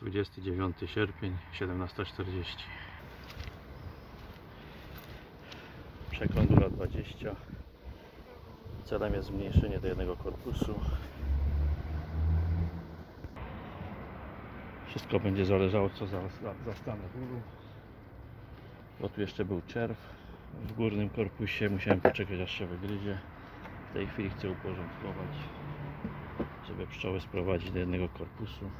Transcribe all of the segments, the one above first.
29 sierpień 17.40 Przeklądura 20 Celem jest zmniejszenie do jednego korpusu. Wszystko będzie zależało co za, za, zastanę bólu Bo tu jeszcze był czerw. W górnym korpusie Musiałem poczekać aż się wygryzie. W tej chwili chcę uporządkować żeby pszczoły sprowadzić do jednego korpusu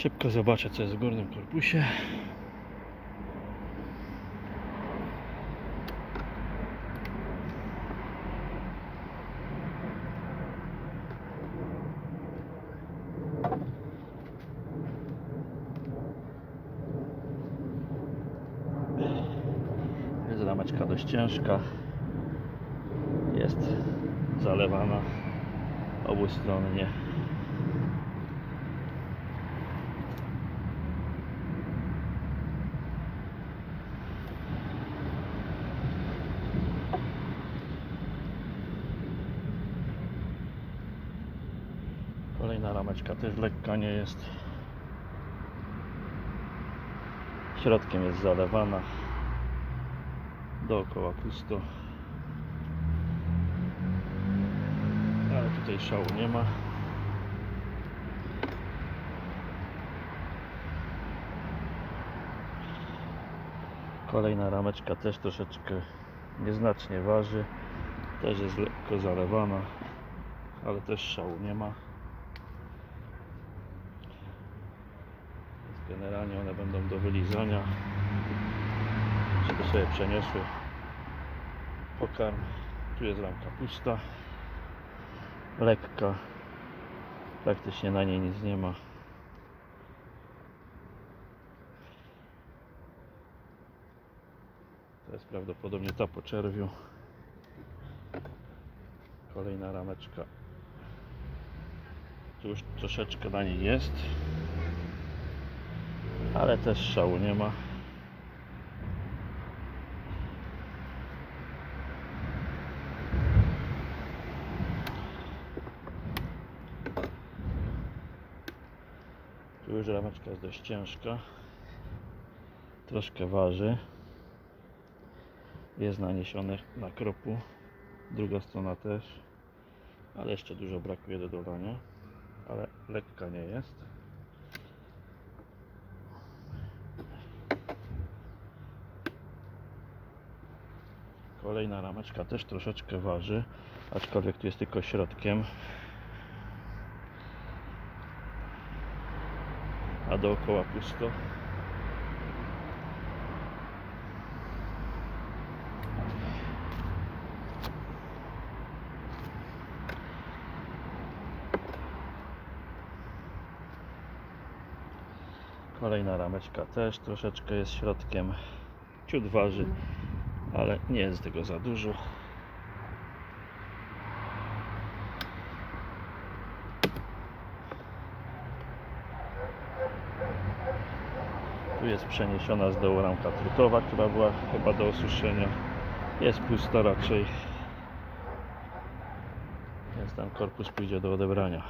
Szybko zobaczę co jest w górnym korpusie. Jest rameczka dość ciężka. Jest zalewana obustronnie. Kolejna rameczka też lekka nie jest. Środkiem jest zalewana. Dookoła pusto. Ale tutaj szału nie ma. Kolejna rameczka też troszeczkę nieznacznie waży. Też jest lekko zalewana, ale też szału nie ma. Więc generalnie one będą do wylizania, żeby sobie przeniosły pokarm. Tu jest ramka pusta, lekka, praktycznie na niej nic nie ma. To jest prawdopodobnie ta po czerwiu. Kolejna rameczka. Tu już troszeczkę na niej jest ale też szału nie ma. Tu już rameczka jest dość ciężka. Troszkę waży. Jest naniesione na kropu. Druga strona też. Ale jeszcze dużo brakuje do dolania. Ale lekka nie jest. Kolejna rameczka też troszeczkę waży, aczkolwiek tu jest tylko środkiem. A dookoła pusto. Kolejna rameczka też troszeczkę jest środkiem. Ciut waży ale nie jest tego za dużo. Tu jest przeniesiona z dołu ramka trutowa, która była chyba do osuszenia. Jest pusta raczej. Więc ten korpus pójdzie do odebrania.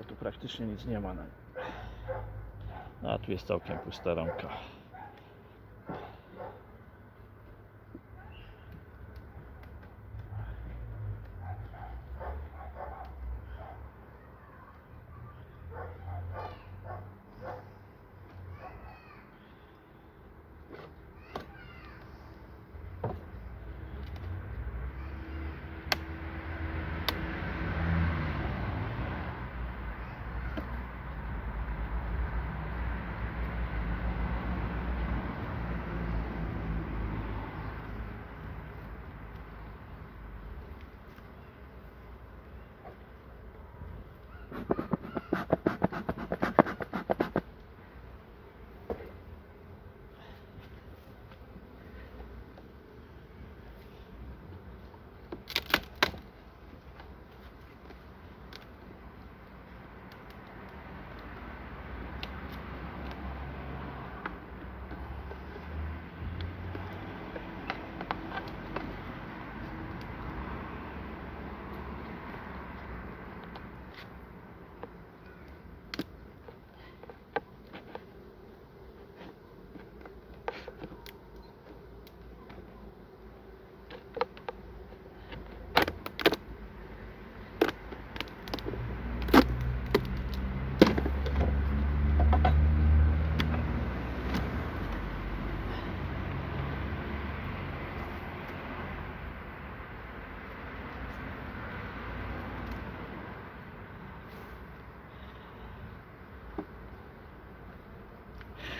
O, tu praktycznie nic nie ma. Na... A tu jest całkiem pusta ramka.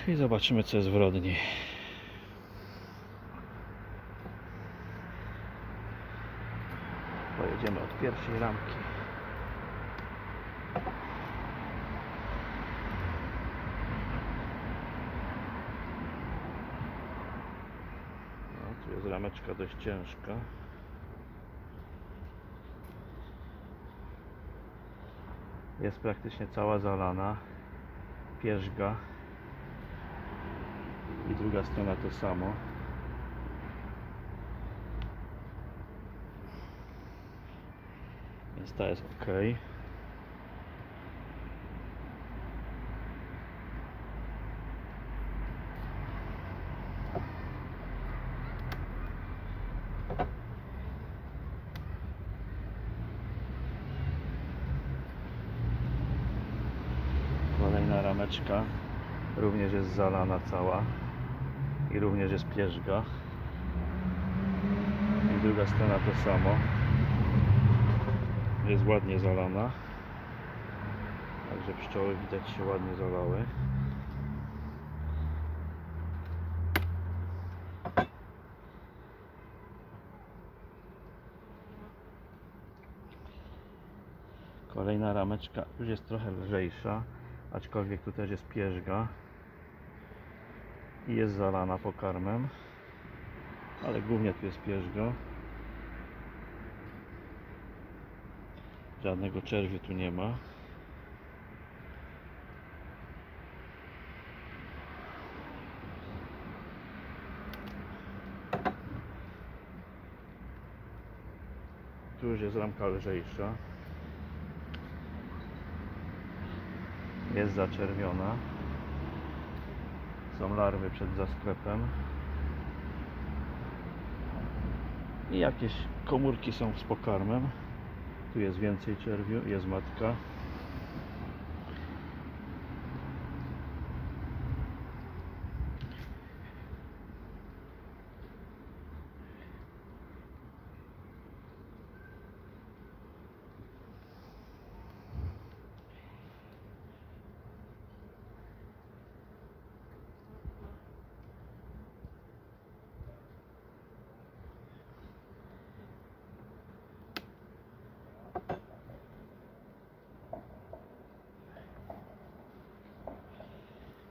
I zobaczymy co jest w Rodni. Pojedziemy od pierwszej ramki. No, tu jest rameczka dość ciężka. Jest praktycznie cała zalana. Pierzga. I druga strona to samo. Więc ta jest ok. Kolejna rameczka również jest zalana cała i również jest pierzga. I druga strona to samo. Jest ładnie zalana. Także pszczoły widać się ładnie zalały. Kolejna rameczka już jest trochę lżejsza aczkolwiek tu też jest pierzga i jest zalana pokarmem. Ale głównie tu jest pierzga żadnego czerwiu tu nie ma. Tu już jest ramka lżejsza. Jest zaczerwiona są larwy przed zasklepem. I jakieś komórki są z pokarmem. Tu jest więcej czerwiu, jest matka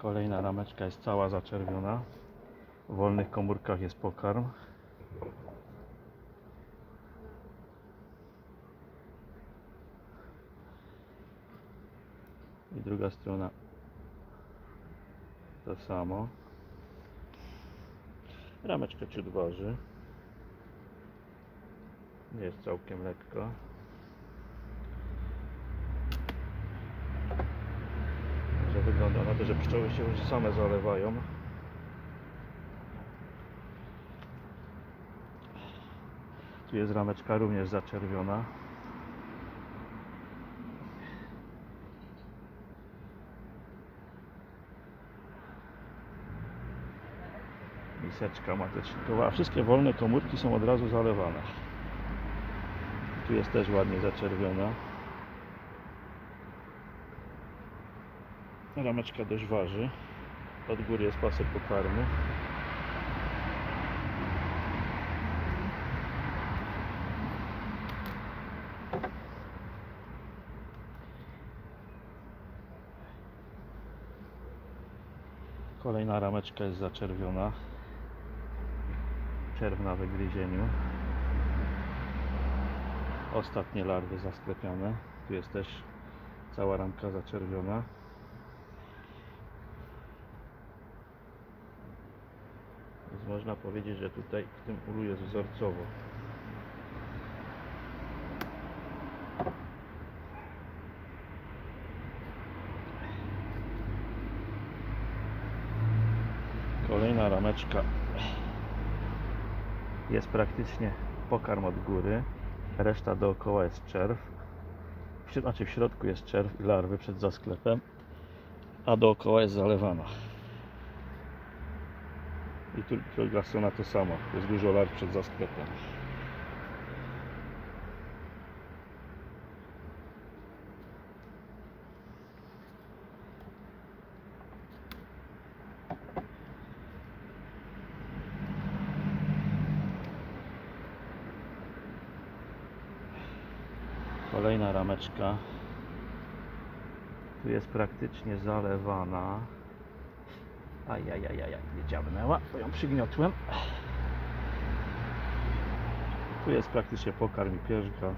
Kolejna rameczka jest cała zaczerwiona. W wolnych komórkach jest pokarm. I druga strona to samo. Rameczka ciut waży. Jest całkiem lekko. że wygląda to, że pszczoły się już same zalewają. Tu jest rameczka również zaczerwiona. Miseczka matecznikowa. Wszystkie wolne komórki są od razu zalewane. Tu jest też ładnie zaczerwiona. Rameczka dość waży. Od góry jest pasek pokarmu. Kolejna rameczka jest zaczerwiona. Czerw na wygryzieniu. Ostatnie larwy zasklepione. Tu jest też cała ramka zaczerwiona. Można powiedzieć, że tutaj w tym ulu jest wzorcowo. Kolejna rameczka jest praktycznie pokarm od góry, reszta dookoła jest czerw. Znaczy w środku jest czerw i larwy przed zasklepem, a dookoła jest zalewana i tu druga strona to samo. Jest dużo lat przed zasklepem. Kolejna rameczka. Tu jest praktycznie zalewana. Ajajajajaj, nie dziabnęła, bo ją przygniotłem. Tu jest praktycznie pokarm i pierzga.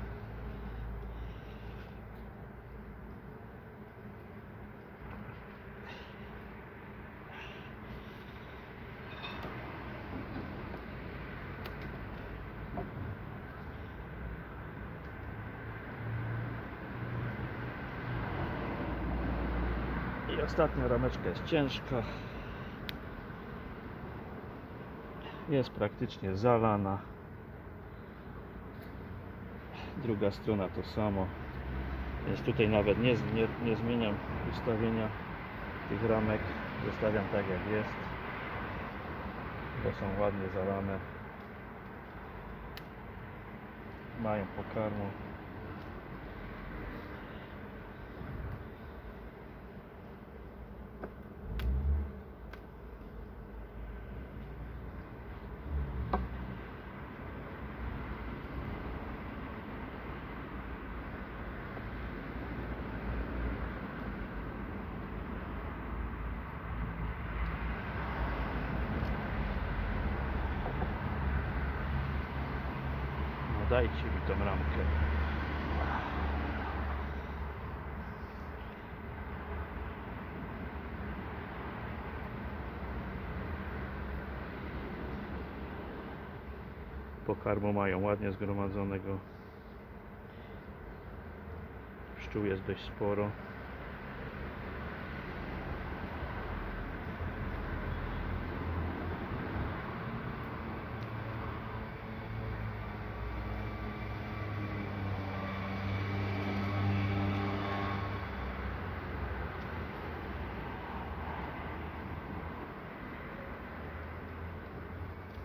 Ostatnia rameczka jest ciężka. Jest praktycznie zalana. Druga strona to samo. Więc tutaj nawet nie, nie, nie zmieniam ustawienia tych ramek. Zostawiam tak jak jest. Bo są ładnie zalane. Mają pokarmu. No dajcie mi tą ramkę. Pokarmu mają ładnie zgromadzonego. Pszczół jest dość sporo.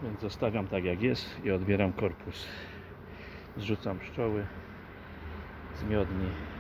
Więc zostawiam tak jak jest i odbieram korpus. Zrzucam pszczoły z miodni.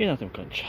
I na tym kończę.